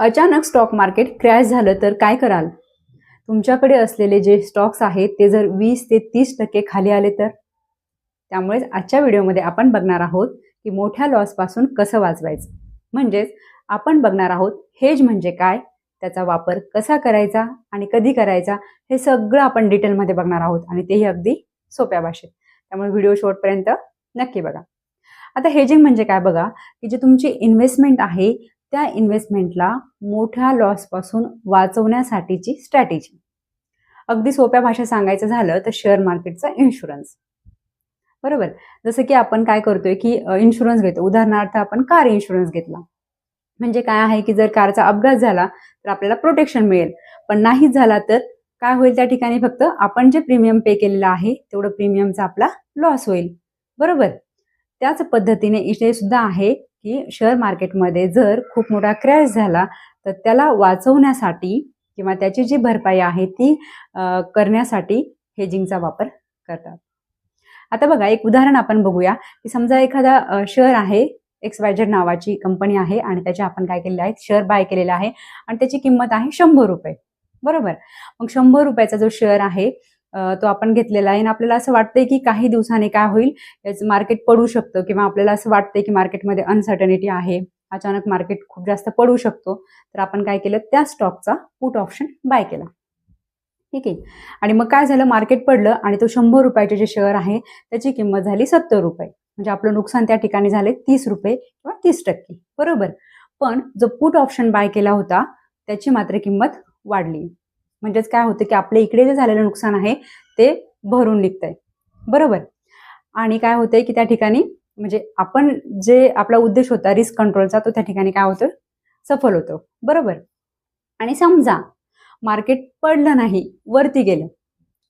अचानक stock market crash झालं तर काय कराल? तुमच्याकडे असलेले जे स्टॉक्स आहेत ते जर वीस ते तीस टक्के खाली आले तर? त्यामुळेच आजच्या व्हिडिओमध्ये आपण बघणार आहोत की मोठ्या लॉसपासून कसं वाचवायचं. म्हणजेच आपण बघणार आहोत हेज म्हणजे काय? त्याचा वापर कसा करायचा आणि कधी करायचा? हे सगळं आपण डिटेलमध्ये बघणार आहोत आणि तेही अगदी सोप्या भाषेत. त्यामुळे व्हिडिओ शेवटपर्यंत नक्की बघा. आता हेजिंग म्हणजे काय बघा की जे तुमची इन्व्हेस्टमेंट आहे त्या इन्व्हेस्टमेंटला मोठ्या लॉसपासून वाचवण्यासाठीची स्ट्रॅटेजी अगदी सोप्या भाषेत सांगायचं झालं तर शेअर मार्केटचा इन्शुरन्स बरोबर? जसं की आपण काय करतोय की इन्शुरन्स घेतो. उदाहरणार्थ आपण कार इन्शुरन्स घेतला. म्हणजे काय आहे की जर कारचा अपघात झाला तर आपल्याला प्रोटेक्शन मिळेल. पण नाहीच झाला तर काय होईल त्या ठिकाणी फक्त आपण जे प्रीमियम पे केलेलं आहे तेवढं प्रीमियमचा आपला लॉस होईल. बरोबर? त्याच पद्धतीने इथे सुद्धा आहे की शेअर मार्केटमध्ये जर खूप मोठा क्रॅश झाला तर त्याला वाचवण्यासाठी किंवा त्याची जी भरपाई आहे ती करण्यासाठी हेजिंगचा वापर करतात. आता बघा एक उदाहरण आपण बघूया की समजा एखादा शेअर आहे एक्स वायजर नावाची कंपनी आहे आणि त्याचे आपण काय केलेले आहेत? शेअर बाय केलेला आहे आणि त्याची किंमत आहे शंभर रुपये. बरोबर? मग शंभर रुपयाचा जो शेअर आहे तो आपण घेतलेला आहे. आणि आपल्याला असं वाटतंय की काही दिवसांनी काय होईल याचं मार्केट पडू शकतं किंवा आपल्याला असं वाटतंय की मार्केटमध्ये अनसर्टनिटी आहे. अचानक मार्केट खूप जास्त पडू शकतो. तर आपण काय केलं? त्या स्टॉकचा पुट ऑप्शन बाय केला. ठीक आहे? आणि मग काय झालं? मार्केट पडलं आणि तो शंभर रुपयाचे जे शेअर आहे त्याची किंमत झाली सत्तर रुपये. म्हणजे आपलं नुकसान त्या ठिकाणी झाले तीस रुपये किंवा तीस टक्के. बरोबर? पण जो पुट ऑप्शन बाय केला होता त्याची मात्र किंमत वाढली. म्हणजेच काय होतं की आपल्या इकडे जे झालेलं नुकसान आहे ते भरून निघतंय. बरोबर? आणि काय होतंय की त्या ठिकाणी म्हणजे आपण जे आपला उद्देश होता रिस्क कंट्रोलचा तो त्या ठिकाणी काय होतो? सफल होतो. बरोबर? आणि समजा मार्केट पडलं नाही वरती गेलं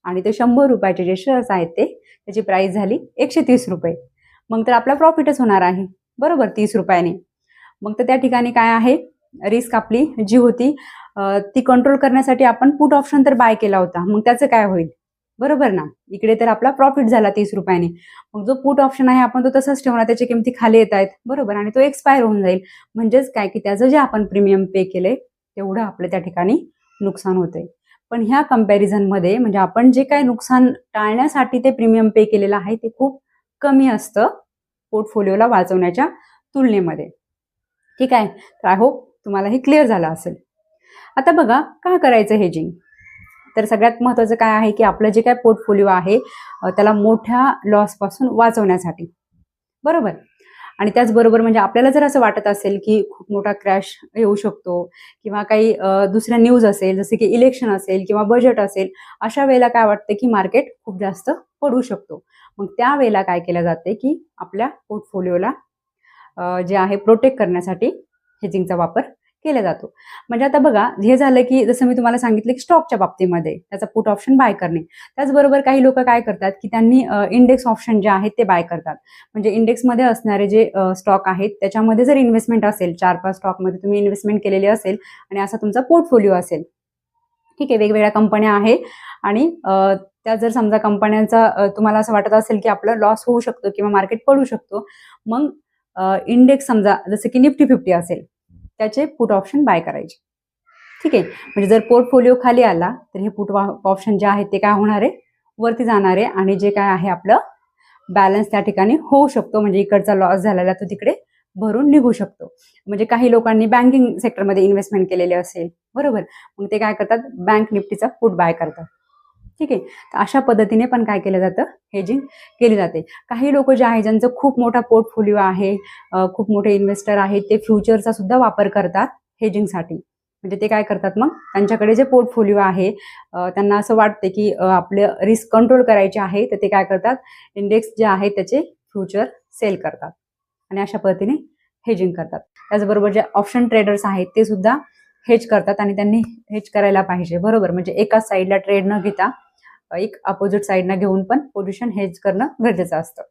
आणि ते शंभर रुपयाचे जे शेअर्स आहेत ते त्याची प्राइस झाली एकशे तीस रुपये. मग तर आपला प्रॉफिटच होणार आहे. बरोबर? तीस रुपयाने. मग तर त्या ठिकाणी काय आहे? रिस्क आपली जी होती ती कंट्रोल करण्यासाठी आपण पुट ऑप्शन तर बाय केला होता. मग त्याचं काय होईल? बरोबर ना? इकडे तर आपला प्रॉफिट झाला तीस रुपयाने. मग जो पुट ऑप्शन आहे आपण तो तसंच ठेवणार. त्याची किमती खाली येत आहेत. बरोबर? आणि तो एक्सपायर होऊन जाईल. म्हणजेच काय की त्याचं जे आपण प्रीमियम पे केलंय तेवढं आपलं त्या ठिकाणी नुकसान होतंय. पण ह्या कम्पॅरिझनमध्ये म्हणजे आपण जे काय नुकसान टाळण्यासाठी ते प्रीमियम पे केलेलं आहे ते खूप कमी असतं पोर्टफोलिओला वाचवण्याच्या तुलनेमध्ये. ठीक आहे? तर आय होप तुम्हाला हे क्लिअर झालं असेल. आता बघा का करायचं हेजिंग तर सगळ्यात महत्त्वाचं काय आहे की आपलं जे काय पोर्टफोलिओ आहे त्याला मोठ्या लॉसपासून वाचवण्यासाठी. बरोबर? आणि त्याचबरोबर म्हणजे आपल्याला जर असं वाटत असेल की खूप मोठा क्रॅश येऊ शकतो किंवा काही दुसऱ्या न्यूज असेल जसे की इलेक्शन असेल किंवा बजेट असेल अशा वेळेला काय वाटतं की मार्केट खूप जास्त पडू शकतो. मग त्यावेळेला काय केलं जाते की आपल्या पोर्टफोलिओला जे आहे प्रोटेक्ट करण्यासाठी हेजिंगचा वापर केला जातो. म्हणजे आता बघा हे झालं की जसं मी तुम्हाला सांगितलं की स्टॉकच्या बाबतीमध्ये त्याचा पुट ऑप्शन बाय करणे. त्याचबरोबर काही लोक काय करतात की त्यांनी इंडेक्स ऑप्शन जे आहेत ते बाय करतात. म्हणजे इंडेक्समध्ये असणारे जे स्टॉक आहेत त्याच्यामध्ये जर इन्व्हेस्टमेंट असेल चार पाच स्टॉकमध्ये तुम्ही इन्व्हेस्टमेंट केलेली असेल आणि असा तुमचा पोर्टफोलिओ असेल. ठीक आहे वेगवेगळ्या कंपन्या आहे आणि त्या जर समजा कंपन्यांचा तुम्हाला असं वाटत असेल की आपलं लॉस होऊ शकतो किंवा मार्केट पडू शकतो मग इंडेक्स समजा जसं की निफ्टी फिफ्टी असेल त्याचे पुट ऑप्शन बाय करायचे. ठीक आहे? म्हणजे जर पोर्टफोलिओ खाली आला तर हे पुट ऑप्शन जे आहे ते काय होणार आहे? वरती जाणार आहे आणि जे काय आहे आपलं बॅलन्स त्या ठिकाणी होऊ शकतो. म्हणजे इकडचा लॉस झालेला तो तिकडे भरून निघू शकतो. म्हणजे काही लोकांनी बँकिंग सेक्टरमध्ये इन्व्हेस्टमेंट केलेले असेल. बरोबर? मग ते काय करतात? बँक निफ्टीचा पुट बाय करतात. ठीक आहे? तर अशा पद्धतीने पण काय केलं जातं? हेजिंग केली जाते. काही लोक जे आहे ज्यांचं खूप मोठा पोर्टफोलिओ आहे खूप मोठे इन्व्हेस्टर आहेत ते फ्युचरचा सुद्धा वापर करतात हेजिंगसाठी म्हणजे ते काय करतात मग? त्यांच्याकडे जे पोर्टफोलिओ आहे त्यांना असं वाटते की आपलं आपले रिस्क कंट्रोल करायचे आहे तर ते काय करतात? इंडेक्स जे आहे त्याचे फ्युचर सेल करतात. आणि अशा पद्धतीने हेजिंग करतात. त्याचबरोबर जे ऑप्शन ट्रेडर्स आहेत ते सुद्धा हेज करतात आणि त्यांनी हेज करायला पाहिजे. बरोबर? म्हणजे एकाच साईडला ट्रेड न घेता एक अपोजिट साईडना घेऊन पण पोझिशन हेज करणं गरजेचं असतं.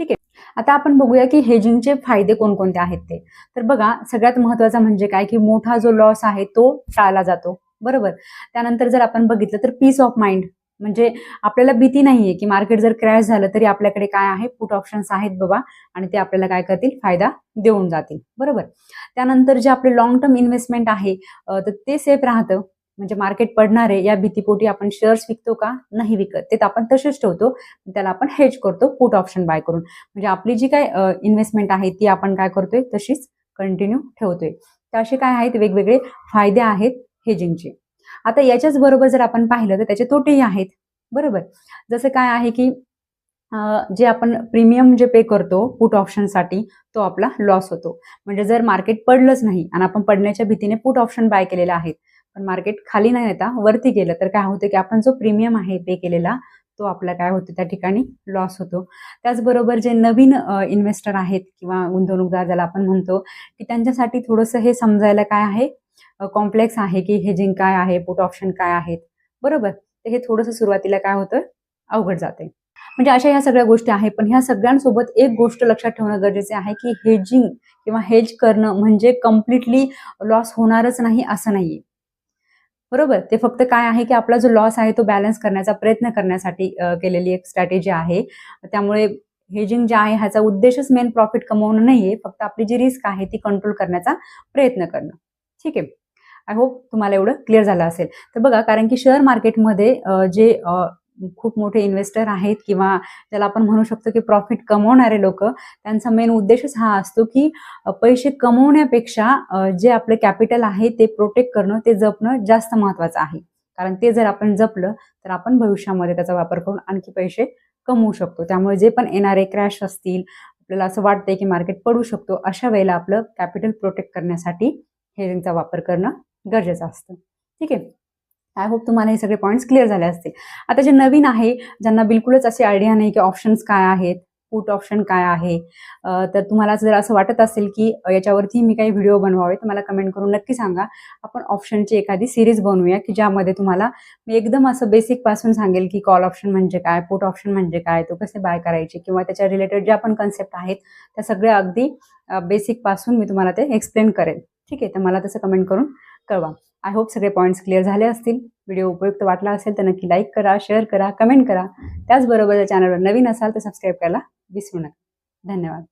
ठीक आहे? आता आपण बघूया की हेजिंगचे फायदे कोणकोणते आहेत ते. तर बघा सगळ्यात महत्त्वाचा म्हणजे काय? की मोठा जो लॉस आहे तो टाळला जातो. बरोबर? त्यानंतर जर आपण बघितलं तर पीस ऑफ माइंड म्हणजे आपल्याला भीती नाहीये की मार्केट जर क्रॅश झालं तरी आपल्याकडे काय आहे? पुट ऑप्शन्स आहेत बाबा. आणि ते आपल्याला काय करतील? फायदा देऊन जातील. बरोबर? त्यानंतर जे आपले लॉंग टर्म इन्व्हेस्टमेंट आहे तर ते सेफ राहतं. म्हणजे मार्केट पडणार आहे या भीतीपोटी आपण शेअर्स विकतो का? नाही विकत. ते तर आपण तसेच ठेवतो. त्याला आपण हेज करतो पुट ऑप्शन बाय करून. म्हणजे आपली जी काय इन्व्हेस्टमेंट आहे ती आपण काय करतोय? तशीच कंटिन्यू ठेवतोय. तर असे काय आहेत? वेगवेगळे फायदे आहेत हेजिंगचे आता याच्याच बरोबर जर आपण पाहिलं तर त्याचे तोटेही आहेत. बरोबर? जसं काय आहे की जे आपण प्रीमियम जे पे करतो पुट ऑप्शनसाठी तो आपला लॉस होतो. म्हणजे जर मार्केट पडलंच नाही आणि आपण पडण्याच्या भीतीने पुट ऑप्शन बाय केलेले आहेत पण मार्केट खाली नाही येता वरती गेलं तर काय होतं की आपण जो प्रीमियम आहे पे केलेला तो आपला काय होतो त्या ठिकाणी लॉस होतो. त्याचबरोबर जे नवीन इन्व्हेस्टर आहेत किंवा गुंतवणूकदार ज्याला आपण म्हणतो की त्यांच्यासाठी थोडंसं हे समजायला काय आहे? कॉम्प्लेक्स आहे की हेजिंग काय आहे? पुट ऑप्शन काय आहेत? बरोबर? तर हे थोडंसं सुरुवातीला काय होतं? अवघड जाते. म्हणजे अशा ह्या सगळ्या गोष्टी आहेत पण ह्या सगळ्यांसोबत एक गोष्ट लक्षात ठेवणं गरजेचे आहे की हेजिंग किंवा हेज करणं म्हणजे कम्प्लिटली लॉस होणारच नाही असं नाहीये. बरोबर? ते फक्त काय आहे की आपला जो लॉस आहे तो बॅलन्स करण्याचा प्रयत्न करण्यासाठी केलेली एक स्ट्रॅटेजी आहे. त्यामुळे हेजिंग जे आहे ह्याचा उद्देशच मेन प्रॉफिट कमवणं नाहीये. फक्त आपली जी रिस्क आहे ती कंट्रोल करण्याचा प्रयत्न करणं. ठीक आहे? आय होप तुम्हाला एवढं क्लिअर झालं असेल. तर बघा कारण की शेअर मार्केटमध्ये जे खूप मोठे इन्व्हेस्टर आहेत किंवा ज्याला आपण म्हणू शकतो की प्रॉफिट कमवणारे लोक त्यांचा मेन उद्देशच हा असतो की पैसे कमवण्यापेक्षा जे आपलं कॅपिटल आहे ते प्रोटेक्ट करणं ते जपणं जास्त महत्वाचं आहे. कारण ते जर आपण जपलं तर आपण भविष्यामध्ये त्याचा वापर करून आणखी पैसे कमवू शकतो. त्यामुळे जे पण येणारे क्रॅश असतील आपल्याला असं वाटतंय की मार्केट पडू शकतो अशा वेळेला आपलं कॅपिटल प्रोटेक्ट करण्यासाठी हेजिंगचा वापर करणं गरजेचं असतं. ठीक आहे? आय होप तुम्हाला हे सगळे पॉईंट्स क्लिअर झाले असतील. आता जे नवीन आहे ज्यांना बिलकुलच अशी आयडिया नाही की ऑप्शन्स काय आहेत पुट ऑप्शन काय आहे तर तुम्हाला जर असं वाटत असेल की याच्यावरती मी काही व्हिडिओ बनवावे तर मला कमेंट करून नक्की सांगा. आपण ऑप्शनची एखादी सिरीज बनवूया की ज्यामध्ये तुम्हाला मी एकदम असं बेसिकपासून सांगेल की कॉल ऑप्शन म्हणजे काय पुट ऑप्शन म्हणजे काय तो कसे बाय करायचे किंवा त्याच्या रिलेटेड ज्या पण कन्सेप्ट आहेत त्या सगळ्या अगदी बेसिकपासून मी तुम्हाला ते एक्सप्लेन करेन ठीक आहे? तर मला तसं कमेंट करून कळवा. आय होप सगळे पॉईंट्स क्लिअर झाले असतील. व्हिडिओ उपयुक्त वाटला असेल तर नक्की लाईक करा शेअर करा कमेंट करा. त्याचबरोबर जर चॅनलवर नवीन असाल तर सबस्क्राईब करायला विसरू नका. धन्यवाद.